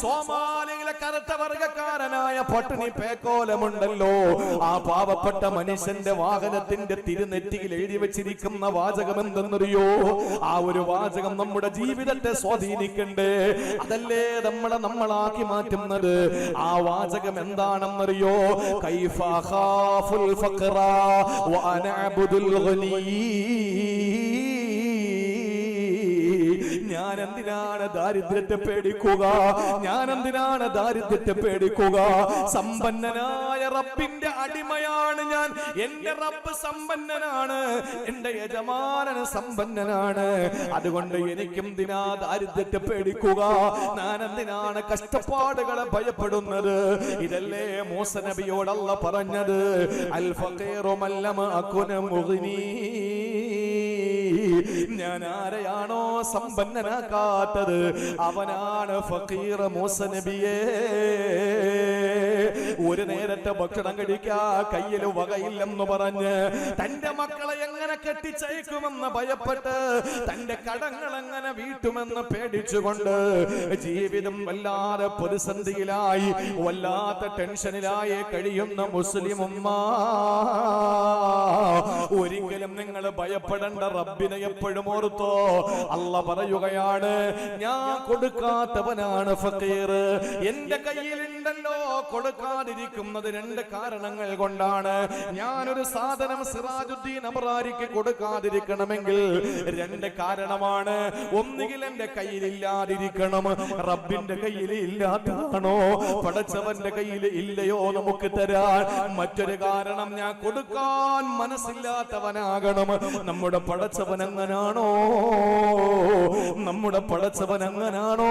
സോമാലിയിലെ കറുത്ത വർഗക്കാരനായ പട്ടിണി പേക്കോലമുണ്ടല്ലോ. ആ പാവപ്പെട്ട മനുഷ്യന്റെ വാഹനത്തിന്റെ തിരുനെറ്റിയിൽ എഴുതി വെച്ചിരിക്കുന്ന വാചകം എന്തെന്നറിയോ ആ ഒരു വാചകം നമ്മുടെ ജീവിതത്തെ സ്വാധീനിക്കണ്ടേ? അതല്ലേ നമ്മളെ നമ്മളാക്കി മാറ്റുന്നത്? ആ വാചകം എന്താണെന്നറിയോ? കൈഫുൽ ഫഖറ വ അനഅബുദുൽ ഗനീ. ഞാൻ എന്തിനാണ് ദാരിദ്ര്യത്തെ പേടിക്കുക? ഞാൻ എന്തിനാണ് ദാരിദ്ര്യത്തെ പേടിക്കുക? സമ്പന്നനായ റബ്ബിന്റെ അടിമയാണ് ഞാൻ. എന്റെ റബ്ബ് സമ്പന്നനാണ്. എന്റെ യജമാനൻ സമ്പന്നനാണ്. അതുകൊണ്ട് എനിക്കും ദിനാ ദാരിദ്ര്യത്തെ പേടിക്കുക? ഞാൻ എന്തിനാണ് കഷ്ടപ്പാടുകളെ ഭയപ്പെടുന്നത്? ഇതല്ലേ മൂസ നബിയോടല്ല പറഞ്ഞത്? അൽ ഫഖീറു മല്ലമ അകുന മുഗ്നീ. ഞാൻ ആരെയാണോ സമ്പന്നനാക്കാത്തത്? അവനാണ് ഫക്കീർ മൂസ നബിയേ. ഒരു നേരത്തെ ഭക്ഷണം കഴിക്കാ കയ്യിൽ വകയില്ലെന്ന് പറഞ്ഞ് തന്റെ മക്കളെ എങ്ങനെ കെട്ടിച്ചയക്കുമെന്ന് ഭയപ്പെട്ട് തന്റെ കടങ്ങൾ എങ്ങനെ വീട്ടുമെന്ന് പേടിച്ചുകൊണ്ട് ജീവിതം വല്ലാതെ പ്രതിസന്ധിയിലായി വല്ലാത്ത ടെൻഷനിലായി കഴിയുന്ന മുസ്ലിം ഉമ്മ. ഒരിക്കലും നിങ്ങൾ ഭയപ്പെടേണ്ട റബ്ബിനെ എപ്പോഴും ഓർത്തോ. അല്ല പറയുകയാണ് ഞാൻ കൊടുക്കാത്തവനാണ് ഫക്കീർ. എന്റെ കയ്യിലുണ്ടല്ലോ കൊടുക്കാതിരിക്കുന്നത് രണ്ട് കാരണങ്ങൾ കൊണ്ടാണ്. ഞാനൊരു സാധനം സിറാജുദ്ദീൻ അമറാരിക്ക് കൊടുക്കാതിരിക്കണമെങ്കിൽ രണ്ട് കാരണമാണ്. ഒന്നുകിൽ എന്റെ കയ്യിലില്ലാതിരിക്കണം. റബ്ബിന്റെ കയ്യിൽ ഇല്ലാത്തതാണോ? പടച്ചവന്റെ കയ്യിൽ ഇല്ലയോ നമുക്ക് തരാൻ. മറ്റൊരു കാരണം ഞാൻ കൊടുക്കാൻ മനസ്സില്ലാത്തവനാകണം. നമ്മുടെ പടച്ചവൻ എങ്ങനാണോ? നമ്മുടെ പടച്ചവൻ എങ്ങനാണോ?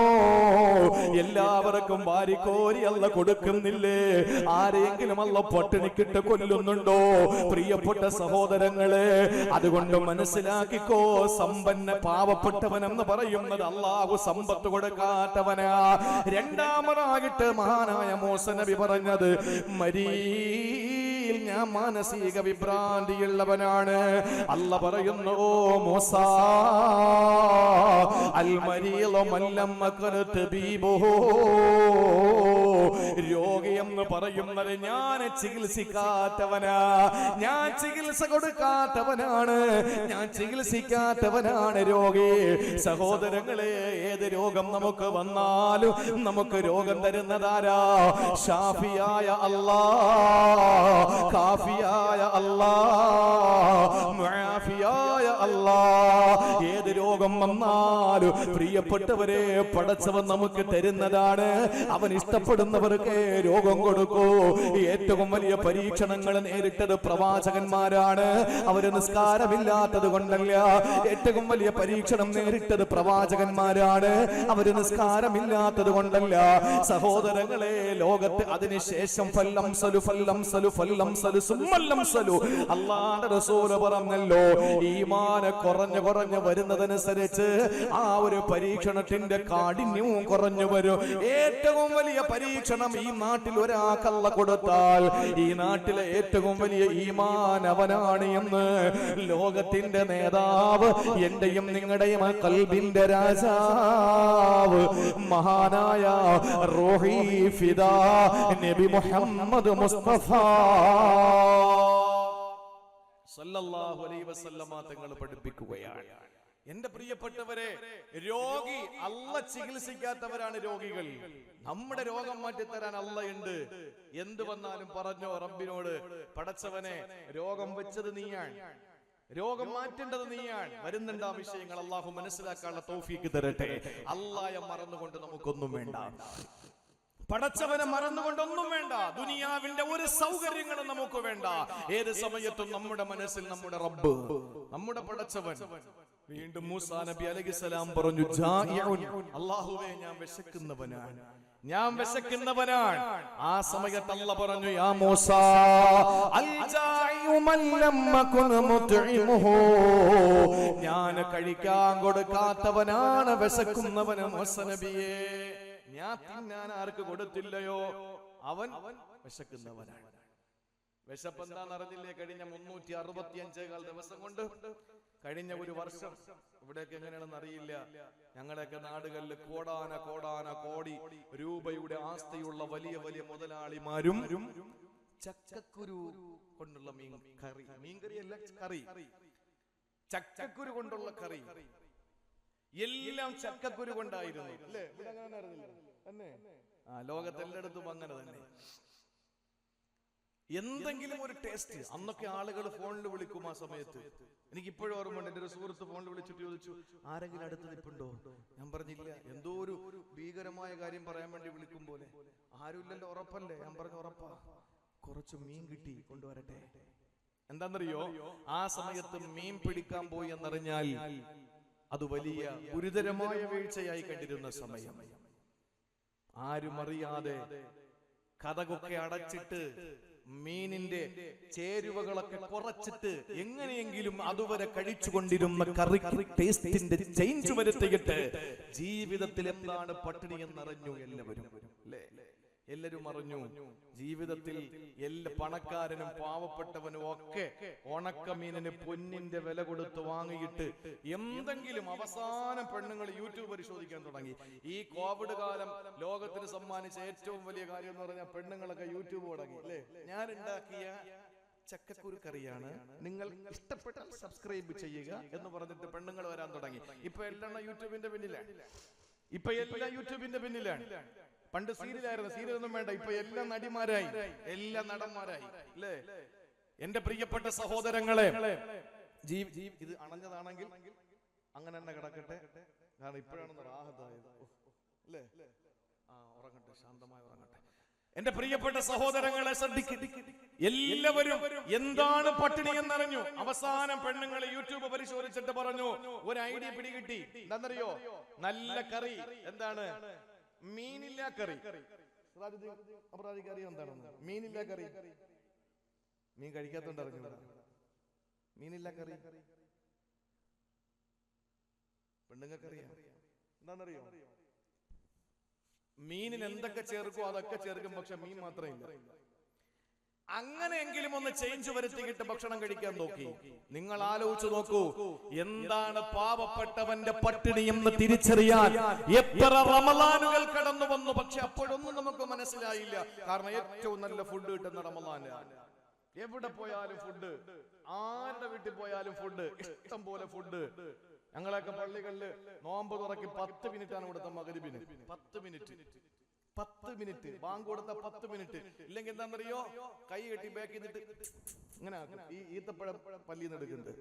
എല്ലാവർക്കും വാരിക്കോരി അല്ല കൊടുക്കുന്നില്ലേ? ആരെങ്കിലും അല്ല പട്ടിണിക്കിട്ട് കൊല്ലുന്നുണ്ടോ? പ്രിയപ്പെട്ട സഹോദരങ്ങളെ അതുകൊണ്ട് മനസ്സിലാക്കിക്കോ സമ്പന്ന പാവപ്പെട്ടവൻ എന്ന് പറയുന്നത് അള്ളാഹു സമ്പത്ത് കൊടുക്കാത്തവനാ. രണ്ടാമതായിട്ട് മഹാനായ മോസ നബി പറഞ്ഞത് മരീൽ ഞാൻ മാനസിക വിഭ്രാന്തിയുള്ളവനാണ്. അല്ല പറയുന്നു ഓ മോസ പറയുന്നത് ഞാൻ ചികിത്സിക്കാത്തവനാ. ഞാൻ ചികിത്സ കൊടുക്കാത്തവനാണ്. ഞാൻ ചികിത്സിക്കാത്തവനാണ്. രോഗി. സഹോദരങ്ങളെ ഏത് രോഗം നമുക്ക് വന്നാലും നമുക്ക് രോഗം തരുന്നതാരാ? ഷാഫിയായ അല്ലാ. കാഫിയായ അല്ലാ. മുആഫിയായ അല്ലാ. രോഗം വന്നാലും? പ്രിയപ്പെട്ടവരെ പടച്ചവൻ നമുക്ക് തരുന്നതാണ്. അവൻ ഇഷ്ടപ്പെടുന്നവർക്ക് രോഗം കൊടുക്കൂ. ഏറ്റവും വലിയ പരീക്ഷണങ്ങൾ നേരിട്ടത് പ്രവാചകന്മാരാണ്. അവർ നിസ്കാരമില്ലാത്തത് കൊണ്ടല്ല. ഏറ്റവും വലിയ പരീക്ഷണം നേരിട്ടത് പ്രവാചകന്മാരാണ്. അവർ നിസ്കാരമില്ലാത്തത് കൊണ്ടല്ല. സഹോദരങ്ങളെ ലോകത്ത് അതിനുശേഷം ഫല്ലം സലു ഫല്ലം സലു ഫല്ലം സലു സുമ്മല്ലം സലു. റസൂൽ പറഞ്ഞല്ലോ ഈമാന കുറഞ്ഞു കുറഞ്ഞു വരുന്നതനുസരിച്ച് ആ ഒരു പരീക്ഷണത്തിന്റെ കാഠിന്യവും കുറഞ്ഞു വരും. ഏറ്റവും വലിയ പരീക്ഷണം ഈ നാട്ടിൽ ഒരാൾക്കല്ല കൊടുത്താൽ ഈ നാട്ടിലെ ഏറ്റവും വലിയ ഈമാൻ അവനാണ് എന്ന് ലോകത്തിന്റെ നേതാവ് എന്റെയും നിങ്ങളുടെയും കൽബിന്റെ രാജാവ് മഹാനായ റോഹി നബി മുഹമ്മദ് മുസ്തഫ. സല്ലല്ലാഹു അലൈഹി വസല്ലമ തങ്ങൾ പഠിപ്പിക്കുകയാണ്. എന്റെ പ്രിയപ്പെട്ടവരെ രോഗി അല്ല ചികിത്സിക്കാത്തവരാണ് രോഗികൾ. നമ്മുടെ രോഗം മാറ്റിത്തരാൻ അല്ല ഉണ്ട് എന്ത് വന്നാലും പറഞ്ഞോ റബ്ബിനോട് പടച്ചവനെ രോഗം വെച്ചത് നീയാണ്. രോഗം മാറ്റേണ്ടത് നീയാണ്. വരുന്നുണ്ട് ആ വിഷയങ്ങൾ. അള്ളാഹു മനസ്സിലാക്കാനുള്ള തോഫിക്ക് തരട്ടെ. അല്ലായ മറന്നുകൊണ്ട് നമുക്കൊന്നും വേണ്ട. പടച്ചവനെ മറന്നുകൊണ്ടൊന്നും വേണ്ട. ദുനിയാവിന്റെ ഒരു സൗകര്യങ്ങളും നമുക്ക് വേണ്ട. ഏത് സമയത്തും നമ്മുടെ മനസ്സിൽ നമ്മുടെ റബ്ബ് നമ്മുടെ പടച്ചവൻ വീണ്ടും മൂസാ നബി അലൈഹിസ്സലാം പറഞ്ഞു അല്ലാഹുവേ ഞാൻ വിശക്കുന്നവനാണ്. ഞാൻ വിശക്കുന്നവനാണ്. ആ സമയത്ത് അല്ല പറഞ്ഞു യാ മൂസ ഞാൻ കഴിക്കാൻ കൊടുക്കാത്തവനാണ് വിശക്കുന്നവന് മൂസ ഞാൻ തിന്നാൻ ആർക്ക് കൊടുത്തില്ലയോ? അവൻ വിശക്കുന്നവനാണ്. വിശപ്പ് എന്താന്ന് അറിഞ്ഞില്ലേ? കഴിഞ്ഞ മുന്നൂറ്റി അറുപത്തി അഞ്ചേകാൽ ദിവസം കൊണ്ട് കഴിഞ്ഞ ഒരു വർഷം ഇവിടെയൊക്കെ എങ്ങനെയാണെന്ന് അറിയില്ല. ഞങ്ങളെയൊക്കെ നാടുകളിൽ കോടാന കോടാന കോടി രൂപയുടെ ആസ്തിയുള്ള വലിയ വലിയ മുതലാളിമാരും ചക്കക്കുരു കൊണ്ടുള്ള മീൻ കറി. മീൻകറി അല്ല കറി. ചക്കക്കുരു കൊണ്ടുള്ള കറി. എല്ലാം ചക്കക്കുരു കൊണ്ടായിരുന്നു. അല്ലേ? തന്നെ? ആ ലോകത്തെല്ലായിടത്തും അങ്ങനെ തന്നെ. എന്തെങ്കിലും ഒരു ടേസ്റ്റ് അന്നൊക്കെ ആളുകൾ ഫോണിൽ വിളിക്കും ആ സമയത്ത്. എനിക്ക് ഇപ്പോഴും ഓർമ്മയുണ്ട് എന്റെ ഒരു സുഹൃത്ത് ഫോണിൽ വിളിച്ചിട്ട് ചോദിച്ചു ആരെങ്കിലും അടുത്ത് നിൽപ്പുണ്ടോ ഞാൻ പറഞ്ഞില്ല. എന്തോ ഒരു ഭീകരമായ കാര്യം പറയാൻ വേണ്ടി വിളിക്കും പോലെ. ആരുമില്ലല്ലോ ഉറപ്പല്ലേ? ഞാൻ പറഞ്ഞു ഉറപ്പാ. കുറച്ച് മീൻ കിട്ടി കൊണ്ടുവരട്ടെ. എന്താണെന്നറിയോ? ആ സമയത്ത് മീൻ പിടിക്കാൻ പോയി എന്നറിഞ്ഞാൽ അത് വലിയ ഗുരുതരമായ വീഴ്ചയായി കണ്ടിരുന്ന സമയം. ആരും അറിയാതെ കഥകൊക്കെ അടച്ചിട്ട് മീനിന്റെ ചേരുവകളൊക്കെ കുറച്ചിട്ട് എങ്ങനെയെങ്കിലും അതുവരെ കഴിച്ചുകൊണ്ടിരുന്ന കറി ടേസ്റ്റിന്റെ ചേഞ്ച് വരുത്തിയിട്ട് ജീവിതത്തിൽ എന്താണ് പട്ടിണി എന്നറിഞ്ഞു എല്ലാവരും. അല്ലേ? എല്ലാവരും അറിഞ്ഞു ജീവിതത്തിൽ എല്ലാ പണക്കാരനും പാവപ്പെട്ടവനും ഒക്കെ ഉണക്കമീനിന് പൊന്നിന്റെ വില കൊടുത്ത് വാങ്ങിയിട്ട് എന്തെങ്കിലും അവസാനം പെണ്ണുങ്ങൾ യൂട്യൂബ് പരിശോധിക്കാൻ തുടങ്ങി. ഈ കോവിഡ് കാലം ലോകത്തിന് സമ്മാനിച്ച ഏറ്റവും വലിയ കാര്യം എന്ന് പറഞ്ഞാൽ പെണ്ണുങ്ങളൊക്കെ യൂട്യൂബ് തുടങ്ങി. അല്ലേ? ഞാൻ ഉണ്ടാക്കിയ ചക്കക്കുരു കറിയാണ് നിങ്ങൾ ഇഷ്ടപ്പെട്ടാൽ സബ്സ്ക്രൈബ് ചെയ്യുക എന്ന് പറഞ്ഞിട്ട് പെണ്ണുങ്ങൾ വരാൻ തുടങ്ങി. ഇപ്പൊ എല്ലാം യൂട്യൂബിന്റെ പിന്നിലാണ്. ഇപ്പൊ എല്ലാം യൂട്യൂബിന്റെ പിന്നിലാണ്. പണ്ട് സീരിയലായിരുന്നു. സീരിയൽ ഒന്നും വേണ്ട. ഇപ്പൊ എല്ലാ നടിമാരായി. എല്ലാ നടന്മാരായി. അല്ലേ? എന്റെ പ്രിയപ്പെട്ട സഹോദരങ്ങളെ ഇത് അണഞ്ഞതാണെങ്കിൽ അങ്ങനെ തന്നെ കിടക്കട്ടെ. കാരണം ഇപ്പോഴാണ് റാഹത്തായത് അല്ലേ? ആ ഉറങ്ങട്ടെ. ശാന്തമായി ഉറങ്ങട്ടെ. എന്റെ പ്രിയപ്പെട്ട സഹോദരങ്ങളെ ശ്രദ്ധിക്കും. എല്ലാവരും എന്താണ് പട്ടിണി എന്നറിഞ്ഞു. അവസാനം പെണ്ണുങ്ങൾ യൂട്യൂബ് പരിശോധിച്ചിട്ട് പറഞ്ഞു ഒരു ഐഡിയ പിടികിട്ടി. എന്താണെന്നറിയോ നല്ല കറി. എന്താണ്? മീനില്ല കറി. അപരാധിക്ക് അറിയാം എന്താണെന്ന് മീനില്ല കറി. മീൻ കഴിക്കാത്തോണ്ട് അറിഞ്ഞു മീനില്ല കറി. പെണ്ണുങ്ങൾക്കറിയാം. എന്താണെന്നറിയോ? മീനിന് എന്തൊക്കെ ചേർക്കും അതൊക്കെ ചേർക്കും പക്ഷെ മീൻ മാത്രമില്ല അങ്ങനെയെങ്കിലും ഒന്ന് ചേഞ്ച് വരുത്തിയിട്ട് ഭക്ഷണം കഴിക്കാൻ നോക്കി. നിങ്ങൾ ആലോചിച്ചു നോക്കൂ. എന്താണ് പാവപ്പെട്ടവന്റെ പട്ടിണി എന്ന് തിരിച്ചറിയാൻ എത്ര റമലാനുകൾ കടന്നു വന്നു. പക്ഷെ അപ്പോഴൊന്നും നമുക്ക് മനസ്സിലായില്ല. കാരണം ഏറ്റവും നല്ല ഫുഡ് കിട്ടുന്ന റമലാനാണ് എവിടെ പോയാലും ഫുഡ് ആരുടെ വീട്ടിൽ പോയാലും ഫുഡ് ഇഷ്ടം പോലെ ഫുഡ് ഞങ്ങളൊക്കെ പള്ളികളിൽ നോമ്പ് തുറക്കി പത്ത് മിനിറ്റ് ആണ് ഇവിടുത്തെ മകരിബിന് പത്ത് മിനിറ്റ്. പത്ത് മിനിറ്റ് ബാങ്ക് കൊടുത്ത പത്ത് മിനിറ്റ്. ഇല്ലെങ്കിൽ എന്താണെന്നറിയോ കൈ കെട്ടി ബാക്കി നിന്നിട്ട് ഇങ്ങനെ. ഈ ഈത്തപ്പഴം പല്ലി നടക്കുന്നത്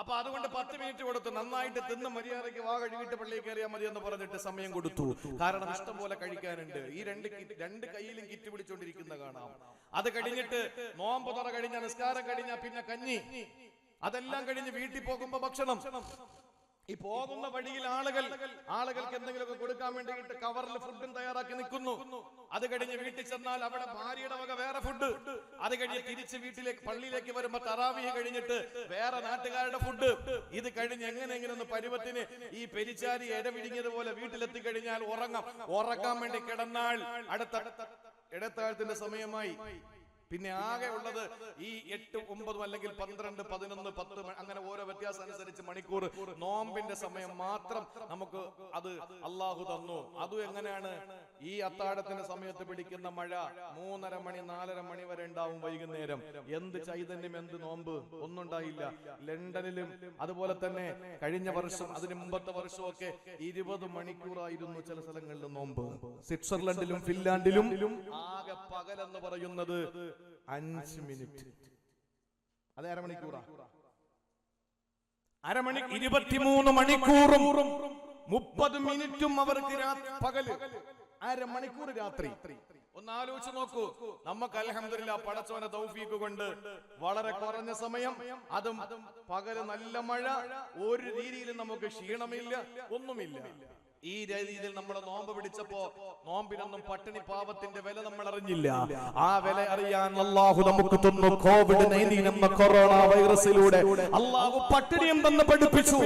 അപ്പൊ അതുകൊണ്ട് പത്ത് മിനിറ്റ് കൊടുത്തു നന്നായിട്ട് തിന്ന് മര്യാദയ്ക്ക് വാ കഴുകിയിട്ട് പള്ളിയിൽ കയറിയാൽ മതി എന്ന് പറഞ്ഞിട്ട് സമയം കൊടുത്തു. കാരണം ഇഷ്ടം പോലെ കഴിക്കാനുണ്ട്. ഈ രണ്ട് രണ്ട് കയ്യിലും കിറ്റ് പിടിച്ചോണ്ടിരിക്കുന്ന കാണാം. അത് കഴിഞ്ഞിട്ട് നോമ്പ് തുറ കഴിഞ്ഞ നിസ്കാരം കഴിഞ്ഞ പിന്നെ കഞ്ഞി. അതെല്ലാം കഴിഞ്ഞ് വീട്ടിൽ പോകുമ്പോ ഭക്ഷണം. ഈ പോകുന്ന വഴിയിൽ ആളുകൾ ആളുകൾക്ക് എന്തെങ്കിലുമൊക്കെ കൊടുക്കാൻ വേണ്ടിയിട്ട് കവറിൽ ഫുഡും തയ്യാറാക്കി നിൽക്കുന്നു. അത് കഴിഞ്ഞ് വീട്ടിൽ ചെന്നാൽ അവിടെ ഭാര്യയുടെ വക വേറെ ഫുഡ് അത് കഴിഞ്ഞ് തിരിച്ച് വീട്ടിലേക്ക് പള്ളിയിലേക്ക് വരുമ്പോ തറാവിയെ കഴിഞ്ഞിട്ട് വേറെ നാട്ടുകാരുടെ ഫുഡ് ഇത് കഴിഞ്ഞ് എങ്ങനെയെങ്കിലും പരുവത്തിന് ഈ പെരിച്ചാരി ഇടവിടിഞ്ഞതുപോലെ വീട്ടിലെത്തി കഴിഞ്ഞാൽ ഉറങ്ങാം. ഉറക്കാൻ വേണ്ടി കിടന്നാൽ അടുത്ത ഇടത്താഴത്തിന്റെ സമയമായി പിന്നെ ആകെ ഉള്ളത് ഈ എട്ട് ഒമ്പതും അല്ലെങ്കിൽ പന്ത്രണ്ട് പതിനൊന്ന് പത്ത് അങ്ങനെ ഓരോ വ്യത്യാസം അനുസരിച്ച് മണിക്കൂർ. നോമ്പിന്റെ സമയം മാത്രം നമുക്ക് അത് അള്ളാഹു തന്നു. അതും എങ്ങനെയാണ്? ഈ അത്താഴത്തിന്റെ സമയത്ത് പിടിക്കുന്ന മഴ മൂന്നര മണി നാലര മണി വരെ ഉണ്ടാവും വൈകുന്നേരം. എന്ത് ചൈതന്യം എന്ത് നോമ്പ്? ഒന്നുണ്ടായില്ല ലണ്ടനിലും അതുപോലെ തന്നെ കഴിഞ്ഞ വർഷം അതിന് മുമ്പത്തെ വർഷമൊക്കെ ഇരുപത് മണിക്കൂറായിരുന്നു ചില സ്ഥലങ്ങളിൽ നോമ്പ്. സ്വിറ്റ്സർലൻഡിലും ഫിൻലാൻഡിലും ആകെ പകലെന്ന് പറയുന്നത് അഞ്ച് മിനിറ്റ്. അത് അരമണിക്കൂറാ. അരമണി ഇരുപത്തിമൂന്ന് മണിക്കൂറും മുപ്പത് മിനിറ്റും അവർക്ക് പകൽ. അരമണിക്കൂർ രാത്രി. ഒന്ന് ആലോചിച്ച് നോക്കൂ. നമുക്ക് അലഹമില്ല പടച്ചോന തൗഫീക്ക് കൊണ്ട് വളരെ കുറഞ്ഞ സമയം അതും പകൽ നല്ല മഴ ഒരു രീതിയിലും നമുക്ക് ക്ഷീണമില്ല ഒന്നുമില്ല. ഈ രീതിയിൽ നമ്മൾ നോമ്പ് പിടിച്ചപ്പോ നോമ്പിനൊന്നും പട്ടിണി പാവത്തിന്റെ വില നമ്മൾ അറിഞ്ഞില്ല. ആ വില അറിയാൻ അള്ളാഹു നമുക്ക് തന്നു കോവിഡ് നയന്റീൻ എന്ന കൊറോണ വൈറസിലൂടെ. അള്ളാഹു പട്ടിണി എന്തെന്ന് പഠിപ്പിച്ചു.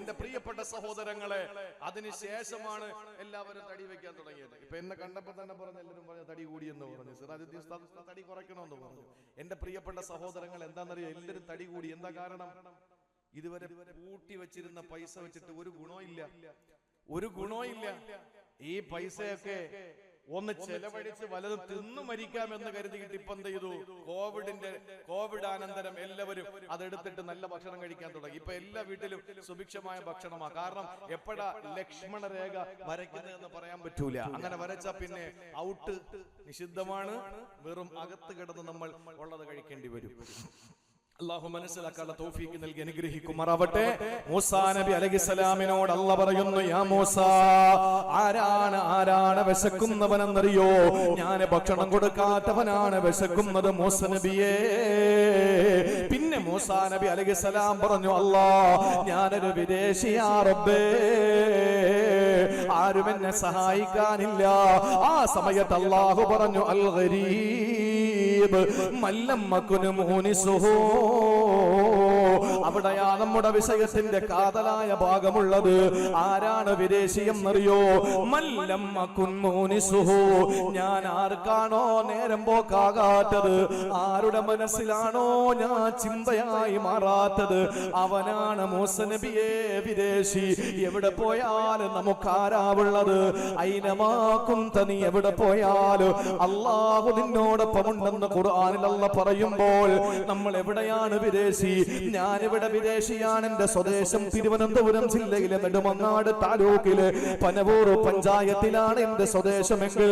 എന്റെ പ്രിയപ്പെട്ട സഹോദരങ്ങളെ അതിനുശേഷമാണ് എല്ലാവരും തടി വെക്കാൻ തുടങ്ങിയത്. ഇപ്പൊ എന്നെ കണ്ടപ്പോ തന്നെ പറഞ്ഞു എല്ലാവരും പറഞ്ഞു തടി കൂടി എന്ന് പറഞ്ഞു. സിറാജുദ്ദീൻ തടി കുറയ്ക്കണമെന്ന് പറഞ്ഞു. എന്റെ പ്രിയപ്പെട്ട സഹോദരങ്ങൾ എന്താണെന്നറിയോ? എല്ലാവരും തടി കൂടി. എന്താ കാരണം? ഇതുവരെ പൂട്ടി വെച്ചിരുന്ന പൈസ വെച്ചിട്ട് ഒരു ഗുണവും ഇല്ല. ഒരു ഗുണവും ഇല്ല ഈ പൈസയൊക്കെ ഒന്ന് ചെലവഴിച്ച് വലത് തിന്നു മരിക്കാമെന്ന് കരുതിയിട്ട് ഇപ്പൊ എന്ത് ചെയ്തു? കോവിഡിന്റെ കോവിഡ് അനന്തരം എല്ലാവരും അതെടുത്തിട്ട് നല്ല ഭക്ഷണം കഴിക്കാൻ തുടങ്ങി. ഇപ്പൊ എല്ലാ വീട്ടിലും സുഭിക്ഷമായ ഭക്ഷണമാണ് കാരണം എപ്പോഴാ ലക്ഷ്മണ രേഖ വരയ്ക്കുന്നതെന്ന് പറയാൻ പറ്റൂല. അങ്ങനെ വരച്ച പിന്നെ ഔട്ട് നിഷിദ്ധമാണ്. വെറും അകത്ത് കിടന്ന് നമ്മൾ ഉള്ളത് കഴിക്കേണ്ടി വരും. അള്ളാഹു മനസ്സിലാക്കാനുള്ള തോഫീക്ക് നൽകി അനുഗ്രഹിക്കുമാറാവട്ടെ. മൂസാ നബി അലൈഹിസ്സലാമിനോട് അല്ല പറയുന്നു യാ മൂസ ആരാണ് ആരാണ് വിശക്കുന്നവനെന്നറിയോ? ഞാൻ ഭക്ഷണം കൊടുക്കാത്തവനാണ് വിശക്കുന്നത് മൂസ നബിയേ. പിന്നെ മൂസാ നബി അലൈഹിസ്സലാം പറഞ്ഞു അല്ലാ ഞാനൊരു വിദേശിയാ റബ്ബേ. ആരും എന്നെ സഹായിക്കാനില്ല. ആ സമയത്ത് അള്ളാഹു പറഞ്ഞു അൽ ഗരീബ് മല്ലമ്മക്കുനും മൂനിസുഹോ അവിടെയാ നമ്മുടെ വിഷയത്തിന്റെ കാതലായ ഭാഗമുള്ളത്. ആരാണ് വിദേശി എന്നറിയോ ഞാൻ ആർക്കാണോ നേരം പോക്കാകാത്തത്? ആരുടെ മനസ്സിലാണോ ഞാൻ ചിന്തയായി മാറാത്തത്? അവനാണ് മൂസ നബിയെ വിദേശി. എവിടെ പോയാലും നമുക്ക് ആരാവുള്ളത് അയിനമാക്കും തനി എവിടെ പോയാലും അള്ളാഹു നിന്നോടൊപ്പമുണ്ടെന്ന് ഖുർആനിൽ പറയുമ്പോൾ നമ്മൾ എവിടെയാണ് വിദേശി? ഞാനിവിടെ വിദേശിയാണ് എന്റെ സ്വദേശം. തിരുവനന്തപുരം ജില്ലയിലെ നെടുമങ്ങാട് താലൂക്കിലെ പനവൂർ പഞ്ചായത്തിലാണ് എന്റെ സ്വദേശമെങ്കിൽ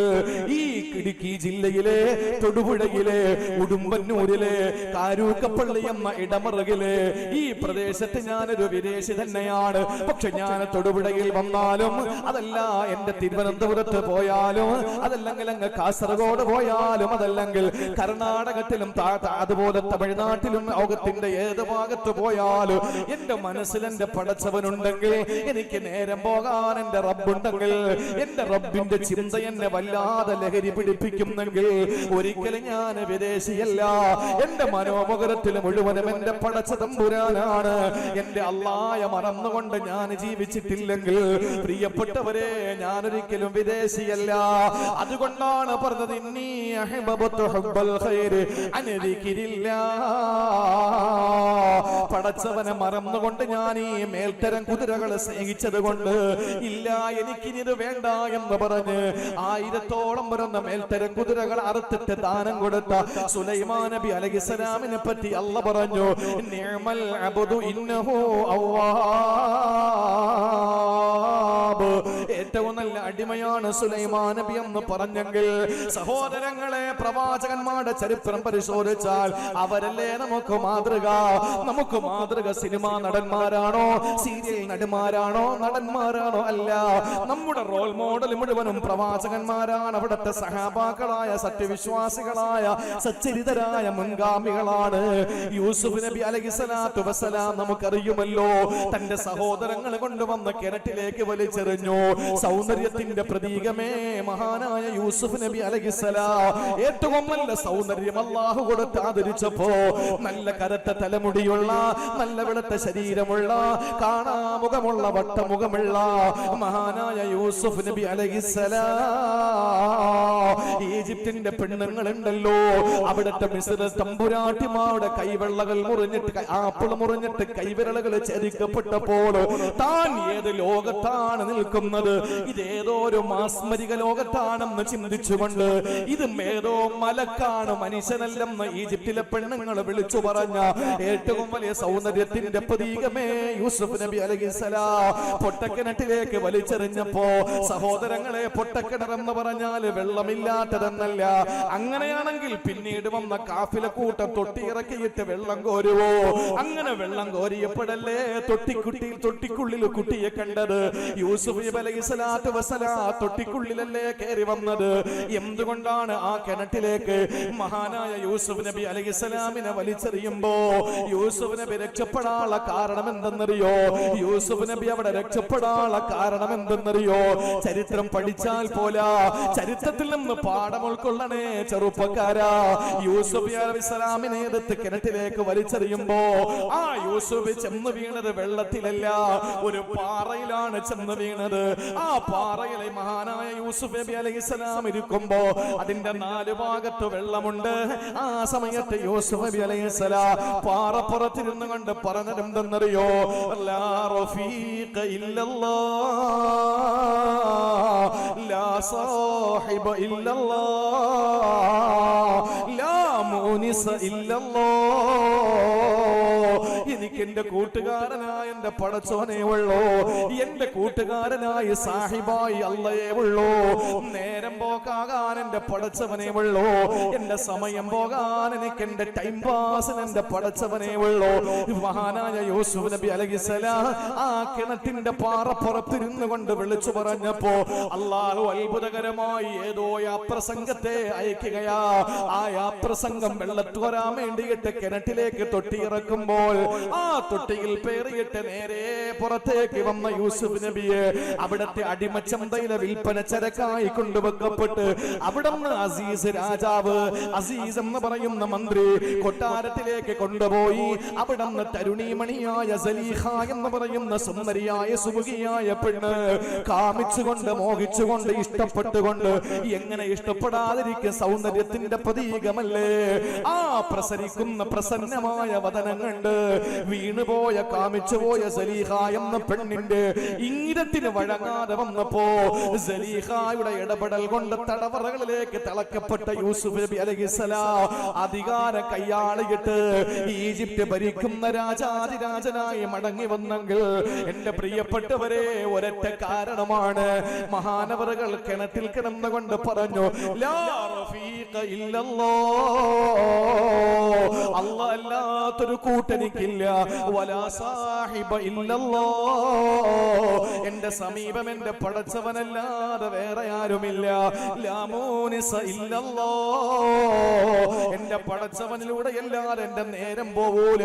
ഈ ഇടുക്കി ജില്ലയിലെ തൊടുപുഴയിലെ ഉടുമ്പന്നൂരിലെ കാരൂക്കപ്പള്ളിയമ്മ ഇടമറകിലെ ഈ പ്രദേശത്ത് ഞാനൊരു വിദേശി തന്നെയാണ്. പക്ഷെ ഞാൻ തൊടുപുഴയിൽ വന്നാലും അതല്ല എന്റെ തിരുവനന്തപുരത്ത് പോയാലും അതല്ലെങ്കിൽ അങ്ങ് കാസർഗോഡ് പോയാലും അതല്ലെങ്കിൽ കർണാടകത്തിലും അതുപോലെ തമിഴ്നാട്ടിലും ലോകത്തിന്റെ ഏത് ഭാഗത്ത് പോയാലും എന്റെ മനസ്സിൽ എന്റെ പടച്ചവനുണ്ടെങ്കിൽ എനിക്ക് നേരം പോകാൻ എന്റെ റബ്ബുണ്ടെങ്കിൽ എന്റെ റബ്ബിന്റെ ചിന്ത എന്നെ വല്ലാതെ ലഹരി പിടിപ്പിക്കുന്നെങ്കിൽ ഒരിക്കലും ഞാൻ വിദേശിയല്ല. എന്റെ മനോമുഖരത്തിൽ മുഴുവനും എന്റെ പടച്ച തമ്പുരാനാണ് എന്റെ അള്ളായ മറന്നുകൊണ്ട് ഞാൻ ജീവിച്ചിട്ടില്ലെങ്കിൽ പ്രിയപ്പെട്ടവരെ ഞാൻ ഒരിക്കലും വിദേശിയല്ല. അതുകൊണ്ടാണ് പറഞ്ഞത് ഇന്നീ അഹ്ബബത്തു ഹബ്ബൽ ഖൈർ അൻ ദിക്രില്ലാ പടച്ചവനെ മറന്നുകൊണ്ട് ഞാൻ ഈ മേൽത്തരം കുതിരകളെ സ്നേഹിച്ചത് കൊണ്ട് ഇല്ല എനിക്കിനി ഇത് വേണ്ട എന്ന് പറഞ്ഞ് ആയിരത്തോളം വരുന്ന മേൽത്തരം കുതിരകൾ അറുത്തിട്ട് ദാനം കൊടുത്ത സുലൈമാൻ നബി അലഹിസലാമിനെ പറ്റി അല്ല പറഞ്ഞു നിഅമൽ അബ്ദു ഇന്നഹു അവ്വാബ് ഏറ്റവും നല്ല അടിമയാണ് സുലൈമാൻ നബി എന്ന് പറഞ്ഞെങ്കിൽ സഹോദരങ്ങളെ പ്രവാചകന്മാരുടെ ചരിത്രം പരിശോധിച്ചാൽ അവരല്ലേ നമുക്ക് മാതൃക? നമുക്ക് മാതൃക സിനിമാ നടന്മാരാണോ? സീരിയൽ നടന്മാരാണോ നടന്മാരാണോ അല്ല. നമ്മുടെ റോൾ മോഡൽ മുഴുവനും പ്രവാചകന്മാരാണ്. അവിടുത്തെ സഹാബാക്കളായ സത്യവിശ്വാസികളായ സച്ചരിതരായ മുൻഗാമികളാണ്. യൂസുഫ് നബി അലഹിസലാത്തു വസ്സലാം നമുക്കറിയുമല്ലോ തന്റെ സഹോദരങ്ങൾ കൊണ്ടുവന്ന കിണറ്റിലേക്ക് വലിച്ചെറിഞ്ഞു. സൗന്ദര്യത്തിന്റെ പ്രതീകമേ മഹാനായ യൂസുഫ് നബി അലഹിസലാം ഏറ്റവും നല്ല സൗന്ദര്യം അള്ളാഹു കൊടുത്ത് ആദരിച്ചപ്പോ നല്ല കരത്ത തലമുടിയുള്ള നല്ല വെളുത്ത ശരീരമുള്ള കാണാമുഖമുള്ള വട്ടമുഖമുള്ള മഹാനായ യൂസുഫ് നബി അലഹിസലാ ഈജിപ്തിന്റെ പെണ്ണുങ്ങളുണ്ടല്ലോ. അവിടുത്തെ മിശ്ര തമ്പുരാട്ടിമാരുടെ കൈവെള്ളകൾ മുറിഞ്ഞിട്ട് ആപ്പിൾ മുറിഞ്ഞിട്ട് കൈവിരളകൾ ചരിക്കപ്പെട്ടപ്പോൾ താൻ ഏത് ലോകത്താണ് നിൽക്കുന്നത്? ഇതേതോ ഒരു മാസ്മരിക ലോകത്താണെന്ന് ചിന്തിച്ചുകൊണ്ട് ഇത് മേതോ മലക്കാണ് മനുഷ്യനല്ലെന്ന് ഈജിപ്തിലെ പെണ്ണുങ്ങൾ വിളിച്ചു പറഞ്ഞ ഏറ്റവും വലിയ സൗന്ദര്യത്തിന്റെ പ്രതീകമേ യൂസുഫ് നബി അലഹിസലാ പൊട്ടക്കിണറ്റിലേക്ക് വലിച്ചെറിഞ്ഞപ്പോ സഹോദരങ്ങളെ പൊട്ടക്കിണർ എന്ന് പറഞ്ഞാൽ വെള്ളമില്ലാത്തതെന്നല്ല. അങ്ങനെയാണെങ്കിൽ പിന്നീട് വന്ന കാഫില കൂട്ടം തൊട്ടിയിറക്കിയിട്ട് വെള്ളം കോരുവോ? അങ്ങനെ വെള്ളം കോരിയപ്പോഴല്ലേ തൊട്ടിക്കുട്ടി തൊട്ടിക്കുള്ളിൽ കുട്ടിയെ കണ്ടത്. യൂസുഫ് നബി അലൈഹി സ്വലാത്തു വസലാ തൊട്ടിക്കുള്ളിലല്ലേ കയറി വന്നത്? എന്തുകൊണ്ടാണ് ആ കിണറ്റിലേക്ക് മഹാനായ യൂസുഫ് നബി അലൈഹി സ്വലാമിനെ വലിച്ചെറിയുമ്പോ യൂസുഫ് നബി രക്ഷപ്പെടാനുള്ള കാരണം എന്തെന്നറിയോ യൂസുഫ് നബി അവിടെ രക്ഷപ്പെടാനുള്ള കാരണം എന്തെന്നറിയോ ചരിത്രം പഠിച്ചാൽ പോലാ. ചരിത്രത്തിൽ നിന്ന് പാഠം ഉൾക്കൊള്ളണേ ചെറുപ്പക്കാരാ. യൂസുഫ് നബി അലൈഹി സ്വലാമിനെ എടുത്ത് കിണറ്റിലേക്ക് വലിച്ചെറിയുമ്പോ ആ യൂസുഫ് ചെന്ന് വീണത് വെള്ളത്തിലല്ല ഒരു പാറയിലാണ് ചെന്ന് വീണത്. ആ പാറയിലെ മഹാനായ യൂസുഫ് നബി അലൈഹി സ്വലാം ഇരിക്കുമ്പോ അതിന്റെ നാല് ഭാഗത്ത് വെള്ളമുണ്ട്. ആ സമയത്ത് യൂസുഫ് നബി അലൈഹി സ്വലാം പാറപ്പുറത്തിരുന്ന് കൊണ്ട് പറഞ്ഞത് എന്തെന്നറിയോ ലാ റഫീഖ ഇല്ലല്ലാ ഇല്ലല്ലാ ഇല്ലല്ലാ എന്റെ കൂട്ടുകാരനായ എന്റെ പടച്ചോനെ ഉള്ളോ? എന്റെ കൂട്ടുകാരനായി സാഹിബായി അല്ലയേ ഉള്ളോ? നേരം പോകാകാൻ എന്റെ പടച്ചവനെ ഉള്ളോ? എന്റെ സമയം പോകാൻ എനിക്ക് എന്റെ ടൈം പാസിന് എന്റെ പടച്ചവനെ ഉള്ളോ? മഹാനായ യൂസുഫ് നബി അലഹിസല ആ കിണറ്റിന്റെ പാറപ്പുറത്തിരുന്നു കൊണ്ട് വിളിച്ചു പറഞ്ഞപ്പോ അള്ളാഹു അത്ഭുതകരമായി ഏതോ യാത്രസംഘത്തെ അയക്കുകയാ. ആ യാത്രസംഘം വെള്ളത്ത് വരാൻ വേണ്ടിയിട്ട് കിണറ്റിലേക്ക് തൊട്ടിയിറക്കുമ്പോൾ ആ തൊട്ടിയിൽ പേറിയിട്ട് നേരെ പുറത്തേക്ക് വന്ന യൂസുഫ് നബിയെ അവിടത്തെ അടിമച്ചന്തയിലെ വിൽപ്പന ചരക്കായി കൊണ്ടുവെക്കപ്പെട്ട് അവിടുന്ന് അസീസ് രാജാവ് അസീസ് എന്ന് പറയുന്ന മന്ത്രി കൊട്ടാരത്തിലേക്ക് കൊണ്ടുപോയി. അവിടുന്ന് തരുണിമണിയായ സലീഹ എന്ന് പറയുന്ന സുന്ദരിയായ സുമുഖിയായ പെണ്ണ് കാമിച്ചുകൊണ്ട് മോഹിച്ചുകൊണ്ട് ഇഷ്ടപ്പെട്ടുകൊണ്ട് എങ്ങനെ ഇഷ്ടപ്പെടാതിരിക്കും സൗന്ദര്യത്തിന്റെ പ്രതീകമല്ലേ? ആ പ്രസരിക്കുന്ന പ്രസന്നമായ വതനം കണ്ട് വീണുപോയ കാമിച്ചുപോയ സലീഹ എന്ന പെണ്ണിന്റെ ഇംഗിതത്തിന് വഴങ്ങാതെ വന്നപ്പോ സലീഹായുടെ ഇടപെടൽ കൊണ്ട് തടവറകളിലേക്ക് തിളക്കപ്പെട്ട യൂസുഫ് നബി അലഹിസലാം അധികാര കയ്യാളിയിട്ട് ഈജിപ്ത് ഭരിക്കുന്ന രാജാതിരാജനായി മടങ്ങി വന്നെങ്കിൽ എന്റെ പ്രിയപ്പെട്ടവരെ ഒരൊറ്റ കാരണമാണ് മഹാനവറുകൾ കിണറ്റിൽ കിടന്നുകൊണ്ട് പറഞ്ഞു ഇല്ലല്ലോ. അല്ല അല്ലാത്തൊരു കൂട്ടനിക്കില്ല. എന്റെ സമീപം എന്റെ പടച്ചവനല്ലാതെ വേറെ ആരുമില്ല. എന്റെ പടച്ചവനിലൂടെ അല്ലാതെ എന്റെ നേരം പോവൂല.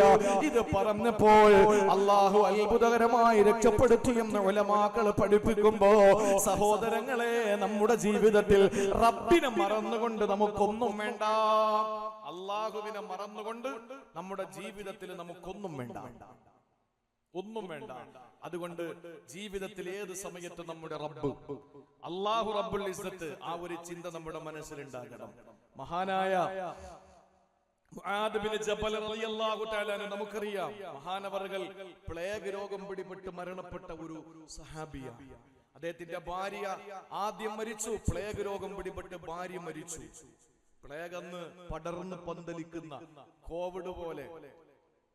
ഇത് പറഞ്ഞപ്പോൾ അള്ളാഹു അത്ഭുതകരമായി രക്ഷപ്പെടുത്തിയെന്ന് ഉലമാക്കൾ പഠിപ്പിക്കുമ്പോ സഹോദരങ്ങളെ നമ്മുടെ ജീവിതത്തിൽ റബ്ബിനെ മറന്നുകൊണ്ട് നമുക്കൊന്നും വേണ്ട. അള്ളാഹുവിനെ മറന്നുകൊണ്ട് നമ്മുടെ ജീവിതത്തിൽ നമുക്കൊന്നും വേണ്ട. ഒന്നും വേണ്ട. അതുകൊണ്ട് ജീവിതത്തിൽ ഏത് സമയത്തും നമ്മുടെ റബ്ബ് അള്ളാഹു റബ്ബുൽ ഇസ്സത്ത് ആ ഒരു ചിന്ത നമ്മുടെ മനസ്സിലുണ്ടാകണം. മഹാനായ നമുക്കറിയാം. മഹാനവറുകൾ പ്ലേഗ് രോഗം പിടിപെട്ട് മരണപ്പെട്ട ഒരു സഹാബിയ അദ്ദേഹത്തിന്റെ ഭാര്യ ആദ്യം മരിച്ചു പ്ലേഗ് രോഗം പിടിപെട്ട് ഭാര്യ മരിച്ചു. പ്ലേഗ് അന്ന് പടർന്ന് പന്തലിക്കുന്ന കോവിഡ് പോലെ.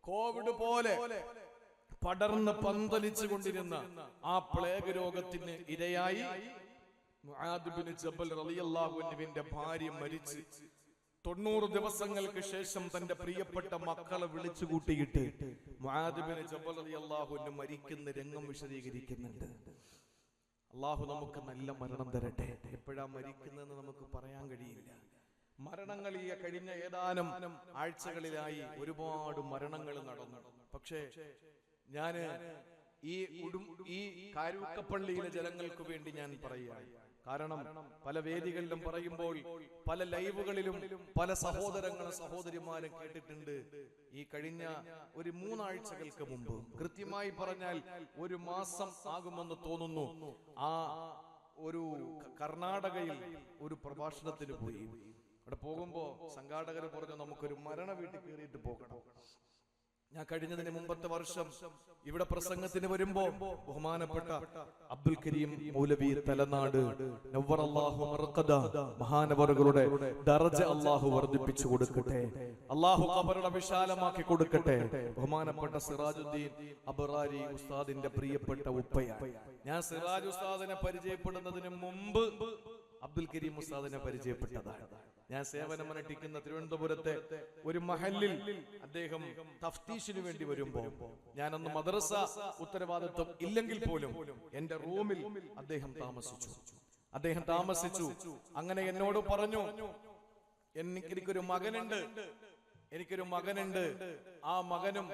കോവിഡ് പോലെ പടർന്ന് പന്തലിച്ചു കൊണ്ടിരുന്ന ആ പ്ലേഗ് രോഗത്തിന് ഇരയായി ജബൽ ഭാര്യ മരിച്ച് തൊണ്ണൂറ് ദിവസങ്ങൾക്ക് ശേഷം തന്റെ പ്രിയപ്പെട്ട മക്കളെ വിളിച്ചു കൂട്ടിയിട്ട് മുആദ് ബിൻ ജബൽ അൻഹു മരിക്കുന്ന രംഗം വിശദീകരിക്കുന്നുണ്ട്. അള്ളാഹു നമുക്ക് നല്ല മരണം തരട്ടെ. എപ്പോഴാ മരിക്കുന്നതെന്ന് നമുക്ക് പറയാൻ കഴിയില്ല. മരണങ്ങൾ ഈ കഴിഞ്ഞ ഏതാനും ആഴ്ചകളിലായി ഒരുപാട് മരണങ്ങൾ നടന്നു. പക്ഷേ ഞാൻ ഈ ഈ കാരൂക്കപ്പള്ളിയിലെ ജനങ്ങൾക്ക് വേണ്ടി ഞാൻ പറയുകയാണ്. കാരണം പല വേദികളിലും പറയുമ്പോൾ പല ലൈവുകളിലും പല സഹോദരങ്ങളും സഹോദരിമാരും കേട്ടിട്ടുണ്ട്. ഈ കഴിഞ്ഞ ഒരു മൂന്നാഴ്ചകൾക്ക് മുമ്പ് കൃത്യമായി പറഞ്ഞാൽ ഒരു മാസം ആകുമെന്ന് തോന്നുന്നു. ആ ഒരു കർണാടകയിൽ ഒരു പ്രഭാഷണത്തിന് പോയി. അവിടെ പോകുമ്പോ സംഘാടകർ പറഞ്ഞു നമുക്കൊരു മരണ വീട്ടിൽ കയറിയിട്ട് പോകണം. ഞാൻ കഴിഞ്ഞതിന് മുമ്പത്തെ വർഷം ഇവിടെ പ്രസംഗത്തിന് വരുമ്പോ ബഹുമാനപ്പെട്ട അബ്ദുൽ കരീം മൗലവി തലനാട് മഹാനവറുകളുടെ ദർജ അല്ലാഹു വർദ്ധിപ്പിച്ചു കൊടുക്കട്ടെ. അല്ലാഹു അവരുടെ വിശാലമാക്കി കൊടുക്കട്ടെ. ബഹുമാനപ്പെട്ട സിറാജുദ്ദീൻ അബറാരി ഉസ്താദിന്റെ പ്രിയപ്പെട്ട ഉപ്പയ ഞാൻ സിറാജ് ഉസ്താദിനെ പരിചയപ്പെടുന്നതിന് മുമ്പ് അബ്ദുൽ കരീം ഉസ്താദിനെ പരിചയപ്പെട്ടതാണ്. ഞാൻ സേവനമനുഷ്ഠിക്കുന്ന തിരുവനന്തപുരത്തെ ഒരു മഹലിൽ അദ്ദേഹം തഫ്തീഷിന് വേണ്ടി വരുമ്പോ ഞാനന്ന് മദ്രസ ഉത്തരവാദിത്വം ഇല്ലെങ്കിൽ പോലും എന്റെ റൂമിൽ അദ്ദേഹം താമസിച്ചു. അദ്ദേഹം താമസിച്ചു. അങ്ങനെ എന്നോട് പറഞ്ഞു എനിക്ക് എനിക്കൊരു മകനുണ്ട്. എനിക്കൊരു മകനുണ്ട്. ആ മകനും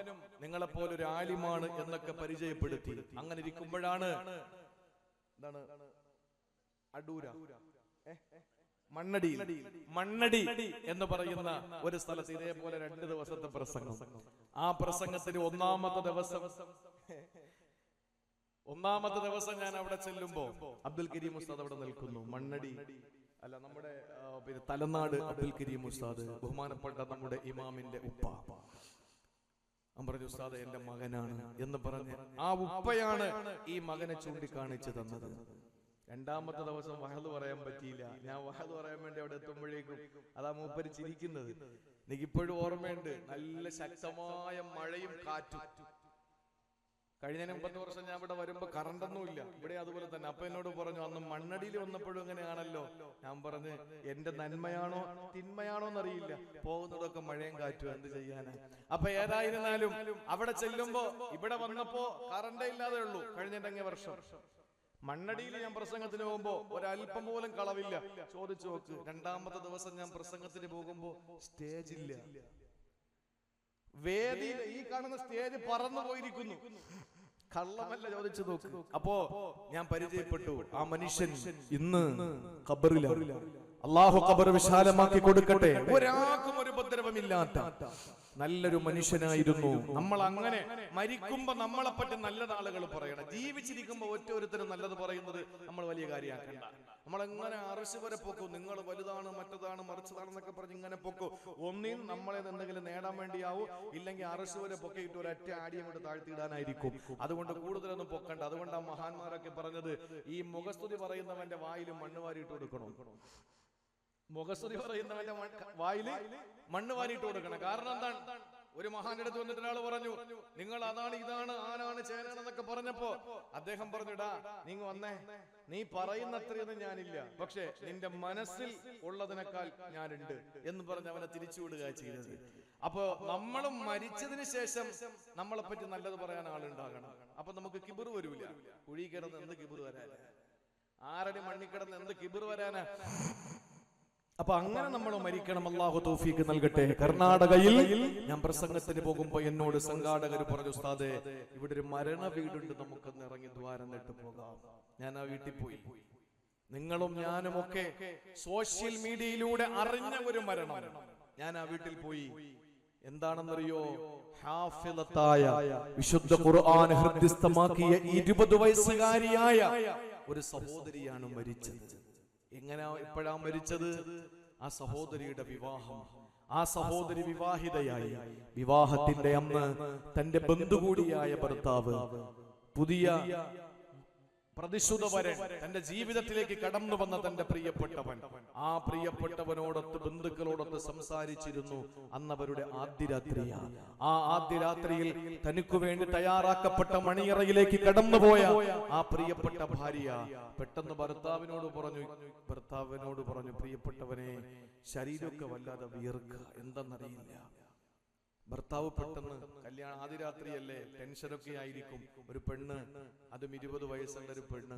നിങ്ങളെപ്പോലെ ഒരു ആലിമാണ് എന്നൊക്കെ പരിചയപ്പെടുത്തി. അങ്ങനെ ഇരിക്കുമ്പോഴാണ് എന്താണ്? അടൂര? മണ്ണടി മണ്ണടി എന്ന് പറയുന്ന ഒരു സ്ഥലത്ത് ഇതേപോലെ രണ്ട് ദിവസത്തെ പ്രസംഗം. ആ പ്രസംഗത്തിന് ഒന്നാമത്തെ ദിവസം ഒന്നാമത്തെ ദിവസം ഞാൻ അവിടെ ചെല്ലുമ്പോ അബ്ദുൽ കരീം ഉസ്താദ് അവിടെ നിൽക്കുന്നു. മണ്ണടി. അല്ല നമ്മുടെ പിന്നെ തലനാട് അബ്ദുൽ കരീം ഉസ്താദ് ബഹുമാനപ്പെട്ട നമ്മുടെ ഇമാമിന്റെ ഉപ്പ. പറഞ്ഞു ഉസ്താദ് എന്റെ മകനാണ് എന്ന് പറഞ്ഞ് ആ ഉപ്പയാണ് ഈ മകനെ ചൂണ്ടിക്കാണിച്ചു തന്നത്. രണ്ടാമത്തെ ദിവസം വഹത് പറയാൻ പറ്റിയില്ല. ഞാൻ വഹത് പറയാൻ വേണ്ടി അവിടെ എത്തുമ്പോഴേക്കും അതാ മൂപ്പര് ചിരിക്കുന്നത്. എനിക്കിപ്പോഴും ഓർമ്മയുണ്ട്. നല്ല ശക്തമായ മഴയും കാറ്റും. കഴിഞ്ഞ മുപ്പത് വർഷം ഞാൻ ഇവിടെ വരുമ്പോ കറണ്ടൊന്നും ഇല്ല. ഇവിടെ അതുപോലെ തന്നെ. അപ്പൊ എന്നോട് പറഞ്ഞു അന്ന് മണ്ണടിയിൽ വന്നപ്പോഴും ഇങ്ങനെയാണല്ലോ ഞാൻ പറഞ്ഞ് എന്റെ നന്മയാണോ തിന്മയാണോ എന്നറിയില്ല പോകുന്നതൊക്കെ മഴയും കാറ്റും. എന്ത് ചെയ്യാനാ? അപ്പൊ ഏതായിരുന്നാലും അവിടെ ചെല്ലുമ്പോ ഇവിടെ വന്നപ്പോ കറണ്ടേ ഇല്ലാതെ ഉള്ളൂ. കഴിഞ്ഞ വർഷം. മണ്ണടിയിൽ ഞാൻ പ്രസംഗത്തിന് പോകുമ്പോ ഒരല്പം പോലും കളവില്ല. ചോദിച്ചു നോക്ക് രണ്ടാമത്തെ ദിവസം ഞാൻ പ്രസംഗത്തിന് പോകുമ്പോ സ്റ്റേജ് ഇല്ല. വേദി ഈ കാണുന്ന സ്റ്റേജ് പറന്നു പോയിരിക്കുന്നു. കള്ളമല്ല ചോദിച്ചു നോക്ക്. അപ്പോ ഞാൻ പരിചയപ്പെട്ടു ആ മനുഷ്യൻ ഇന്ന് ഖബറിലാണ്. അള്ളാഹു ഖബർ വിശാലമാക്കി കൊടുക്കട്ടെ. ഒരാൾക്കും ഒരു ഉപദ്രവമില്ലാത്ത നല്ലൊരു മനുഷ്യനായിരുന്നു. നമ്മൾ അങ്ങനെ മരിക്കുമ്പോ നമ്മളെ പറ്റി നല്ല ആളുകൾ പറയണം. ജീവിച്ചിരിക്കുമ്പോ ഒറ്റ ഒരുത്തരും നല്ലത് പറയുന്നത് നമ്മൾ വലിയ കാര്യമാക്കണ്ട. നമ്മൾ എങ്ങനെ അറിശ് വരെ പൊക്കും? നിങ്ങൾ വലുതാണ് മറ്റതാണ് മറിച്ചതാണെന്നൊക്കെ പറഞ്ഞ് ഇങ്ങനെ പൊക്കും? ഒന്നിനും നമ്മളെ എന്തെങ്കിലും നേടാൻ വേണ്ടിയാവും? ഇല്ലെങ്കിൽ അറിശ് വരെ പൊക്കിയിട്ട് ഒരൊറ്റ ആടിയും കൊണ്ട് താഴ്ത്തിയിടാനായിരിക്കും. അതുകൊണ്ട് കൂടുതലൊന്നും പൊക്കണ്ട. അതുകൊണ്ട് ആ മഹാന്മാരൊക്കെ പറഞ്ഞത് ഈ മുഖസ്തുതി പറയുന്നവന്റെ വായിലും മണ്ണ് വാരിയിട്ട് കൊടുക്കണം. മുഖസ്തുതി പറയുന്നവന്റെ വായിൽ വായിൽ മണ്ണ് വാരിയിട്ട് കൊടുക്കണം. കാരണം എന്താണ്? ഒരു മഹാന്റെ അടുത്ത് വന്നിട്ട് ഒരാൾ പറഞ്ഞു നിങ്ങൾ അതാണ് ഇതാണ് ആനാണ് ചേനാണെന്നൊക്കെ പറഞ്ഞപ്പോ അദ്ദേഹം പറഞ്ഞിടാ നീ വന്നേ നീ പറയുന്നത്രയൊന്നും ഞാനില്ല. പക്ഷെ നിന്റെ മനസ്സിൽ ഉള്ളതിനേക്കാൾ ഞാനുണ്ട് എന്ന് പറഞ്ഞ് അവനെ തിരിച്ചുവിടുക ചെയ്തത്. അപ്പൊ നമ്മളും മരിച്ചതിന് ശേഷം നമ്മളെ പറ്റി നല്ലത് പറയാൻ ആളുണ്ടാകണം. അപ്പൊ നമുക്ക് കിബിർ വരൂല. കുഴി കിടന്ന് എന്ത് കിബിർ വരാനാ? ആരടി മണ്ണിക്കിടന്ന് എന്ത് കിബിർ വരാനാ? അപ്പൊ അങ്ങനെ നമ്മൾ മരിക്കണം അള്ളാഹു തോഫീക്ക് നൽകട്ടെ. കർണാടകയിൽ ഞാൻ പ്രസംഗത്തിന് പോകുമ്പോ എന്നോട് സംഘാടകർ പറഞ്ഞു ഉസ്താദെ ഇവിടെ ഒരു മരണ വീടുണ്ട് നമുക്കൊന്ന് ഇറങ്ങി ദ്വാരം നെട്ട് പോകാം. ഞാൻ ആ വീട്ടിൽ പോയി. നിങ്ങളും ഞാനും ഒക്കെ സോഷ്യൽ മീഡിയയിലൂടെ അറിഞ്ഞ ഒരു മരണം. ഞാൻ ആ വീട്ടിൽ പോയി. എന്താണെന്നറിയോ? ഹാഫിലത്തായ വിശുദ്ധ ഖുർആൻ ഹൃദ്യസ്ഥമാക്കിയ ഇരുപത് വയസ്സുകാരിയായ ഒരു സഹോദരിയാണ് മരിച്ചത്. എങ്ങനെയാ എപ്പോഴാ മരിച്ചത്? ആ സഹോദരിയുടെ വിവാഹം. ആ സഹോദരി വിവാഹിതയായി. വിവാഹത്തിന്റെ അന്ന് തന്റെ ബന്ധുകൂടിയായ ഭർത്താവ് പുതിയ പ്രതിശുദ്ധ വരെ തന്റെ ജീവിതത്തിലേക്ക് കടന്നു വന്ന തന്റെ പ്രിയപ്പെട്ടവൻ. ആ പ്രിയപ്പെട്ടവനോടൊത്ത് ബന്ധുക്കളോടൊത്ത് സംസാരിച്ചിരുന്നു അന്നവരുടെ ആദ്യ രാത്രിയാ ആ ആദ്യ രാത്രിയിൽ തനിക്കു വേണ്ടി തയ്യാറാക്കപ്പെട്ട മണിയറയിലേക്ക് കടന്നുപോയ ആ പ്രിയപ്പെട്ട ഭാര്യ പെട്ടെന്ന് ഭർത്താവിനോട് പറഞ്ഞു ഭർത്താവിനോട് പറഞ്ഞു പ്രിയപ്പെട്ടവനെ ശരീരമൊക്കെ വല്ലാതെ വിയർക്കുക. എന്തെന്നറിയില്ല. ഭർത്താവ് പെട്ടെന്ന് കല്യാണം ആദ്യ രാത്രിയല്ലേ ടെൻഷനൊക്കെ ആയിരിക്കും. ഒരു പെണ്ണ് അതും ഇരുപത് വയസ്സുള്ള ഒരു പെണ്ണ്.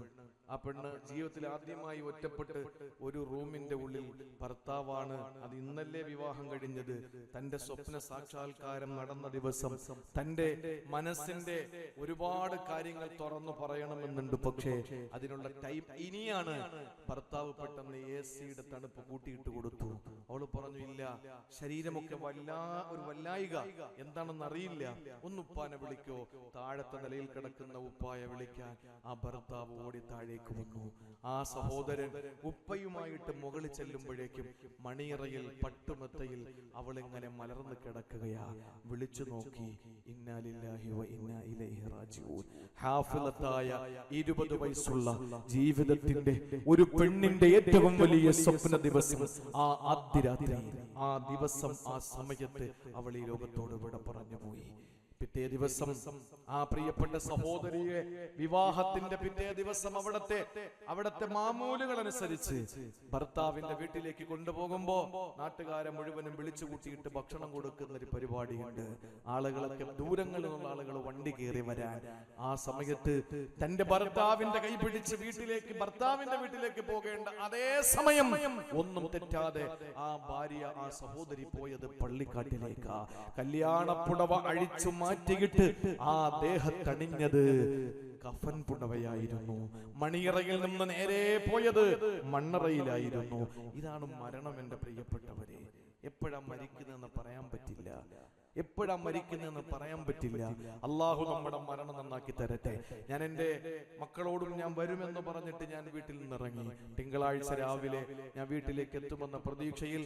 ആ പെണ്ണ് ജീവിതത്തിൽ ആദ്യമായി ഒറ്റപ്പെട്ട് ഒരു റൂമിന്റെ ഉള്ളിൽ ഭർത്താവാണ് അത് ഇന്നല്ലേ വിവാഹം കഴിഞ്ഞത്. തന്റെ സ്വപ്ന സാക്ഷാത്കാരം നടന്ന ദിവസം തന്റെ മനസ്സിന്റെ ഒരുപാട് കാര്യങ്ങൾ തുറന്നു പറയണമെന്നുണ്ട് പക്ഷേ അതിനുള്ള ടൈം ഇനിയാണ്. ഭർത്താവ് പെട്ടെന്ന് എ സിയുടെ തണുപ്പ് കൂട്ടിയിട്ട് കൊടുത്തു. അവൾ പറഞ്ഞു ഇല്ല ശരീരമൊക്കെ വല്ലാ ഒരു വല്ലായിക എന്താണെന്ന് അറിയില്ല. ഒന്ന് ഉപ്പാനെ വിളിക്കോ. താഴത്തെ നിലയിൽ കിടക്കുന്ന ഉപ്പായ വിളിക്കാൻ ആ ഭർത്താവ് ഓടി താഴേക്ക് വന്നു. ആ സഹോദരൻ ഉപ്പയുമായിട്ട് മുകളിൽ ചെല്ലുമ്പോഴേക്കും മണിയറയിൽ പട്ടുമെത്തയിൽ ഇങ്ങനെ മലർന്നു കിടക്കുകയാ. വിളിച്ചു നോക്കി. ഇന്നാലില്ലാഹി വ ഇന്നാ ഇലൈഹി റാജിഊൻ. ഹാഫിലത്തായ ഇരുപത് വയസ്സുള്ള ജീവിതത്തിന്റെ ഒരു പെണ്ണിന്റെ ഏറ്റവും വലിയ സ്വപ്ന ദിവസം ആ ആദ്യ രാത്രി ആ ദിവസം ആ സമയത്ത് അവൾ ഈ ലോകത്തോട് വിട പറഞ്ഞു പോയി പിറ്റേ ദിവസം ആ പ്രിയപ്പെട്ട സഹോദരിയെ വിവാഹത്തിന്റെ പിറ്റേ ദിവസം അവിടത്തെ അവിടത്തെ മാമൂലുകൾ അനുസരിച്ച് ഭർത്താവിന്റെ വീട്ടിലേക്ക് കൊണ്ടുപോകുമ്പോ നാട്ടുകാരെ മുഴുവനും വിളിച്ചു കൂട്ടിയിട്ട് ഭക്ഷണം കൊടുക്കുന്ന ഒരു പരിപാടിയുണ്ട്. ആളുകളൊക്കെ ദൂരങ്ങളിൽ നിന്നുള്ള ആളുകൾ വണ്ടി കയറി വരാൻ. ആ സമയത്ത് തന്റെ ഭർത്താവിന്റെ കൈ പിടിച്ച് വീട്ടിലേക്ക് ഭർത്താവിന്റെ വീട്ടിലേക്ക് പോകേണ്ട അതേ സമയം ഒന്നും തെറ്റാതെ ആ ഭാര്യ ആ സഹോദരി പോയത് പള്ളിക്കാട്ടിലേക്കാ. കല്യാണപ്പുടവ അഴിച്ചു മാറ്റിയിട്ട് ആ ദേഹത്തണിഞ്ഞത് കഫൻ പുടവയായിരുന്നു. മണിയറയിൽ നിന്ന് നേരെ പോയത് മണ്ണറയിലായിരുന്നു. ഇതാണ് മരണം എന്റെ പ്രിയപ്പെട്ടവരെ. എപ്പോഴാ മരിക്കുന്നതെന്ന് പറയാൻ പറ്റില്ല. എപ്പോഴാ മരിക്കുന്നതെന്ന് പറയാൻ പറ്റില്ല. അള്ളാഹു നമ്മുടെ മരണം നന്നാക്കി തരട്ടെ. ഞാൻ എന്റെ മക്കളോടും ഞാൻ വരുമെന്ന് പറഞ്ഞിട്ട് ഞാൻ വീട്ടിൽ നിന്ന് ഇറങ്ങി തിങ്കളാഴ്ച രാവിലെ ഞാൻ വീട്ടിലേക്ക് എത്തുമെന്ന പ്രതീക്ഷയിൽ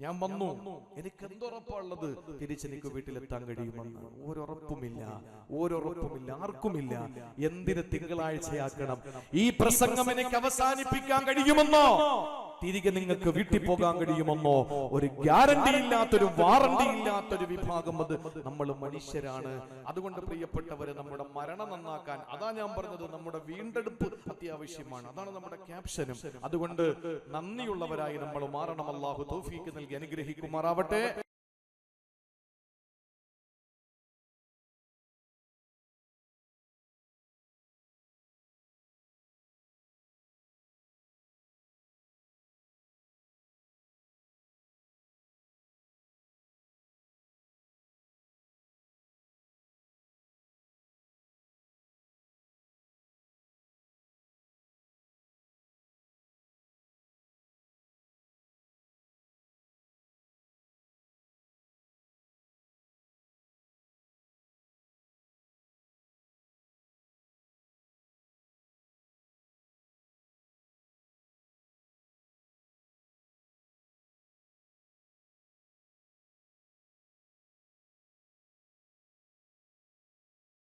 ഞാൻ വന്നു. എനിക്ക് എന്തുറപ്പുള്ളത് തിരിച്ചെനിക്ക് വീട്ടിലെത്താൻ കഴിയുമെന്ന് ഓരോറപ്പുമില്ല ഓരോറപ്പുമില്ല ആർക്കുമില്ല. എന്തിന് തിങ്കളാഴ്ചയാക്കണം? ഈ പ്രസംഗം എനിക്ക് അവസാനിപ്പിക്കാൻ കഴിയുമെന്നോ? തിരികെ നിങ്ങൾക്ക് വീട്ടിൽ പോകാൻ കഴിയുമെന്നോ? ഒരു ഗ്യാരണ്ടി ഇല്ലാത്തൊരു വാറണ്ടി ഇല്ലാത്തൊരു വിഭാഗം അത് നമ്മൾ മനുഷ്യരാണ്. അതുകൊണ്ട് പ്രിയപ്പെട്ടവരെ നമ്മുടെ മരണം നന്നാക്കാൻ അതാ ഞാൻ പറഞ്ഞത് നമ്മുടെ വീണ്ടെടുപ്പ് അത്യാവശ്യമാണ്. അതാണ് നമ്മുടെ ക്യാപ്ഷനും അതുകൊണ്ട് നന്ദിയുള്ളവരായി നമ്മൾ മാറണം. അള്ളാഹു തോഫിക്ക് നൽകി അനുഗ്രഹിക്കുമാറാവട്ടെ.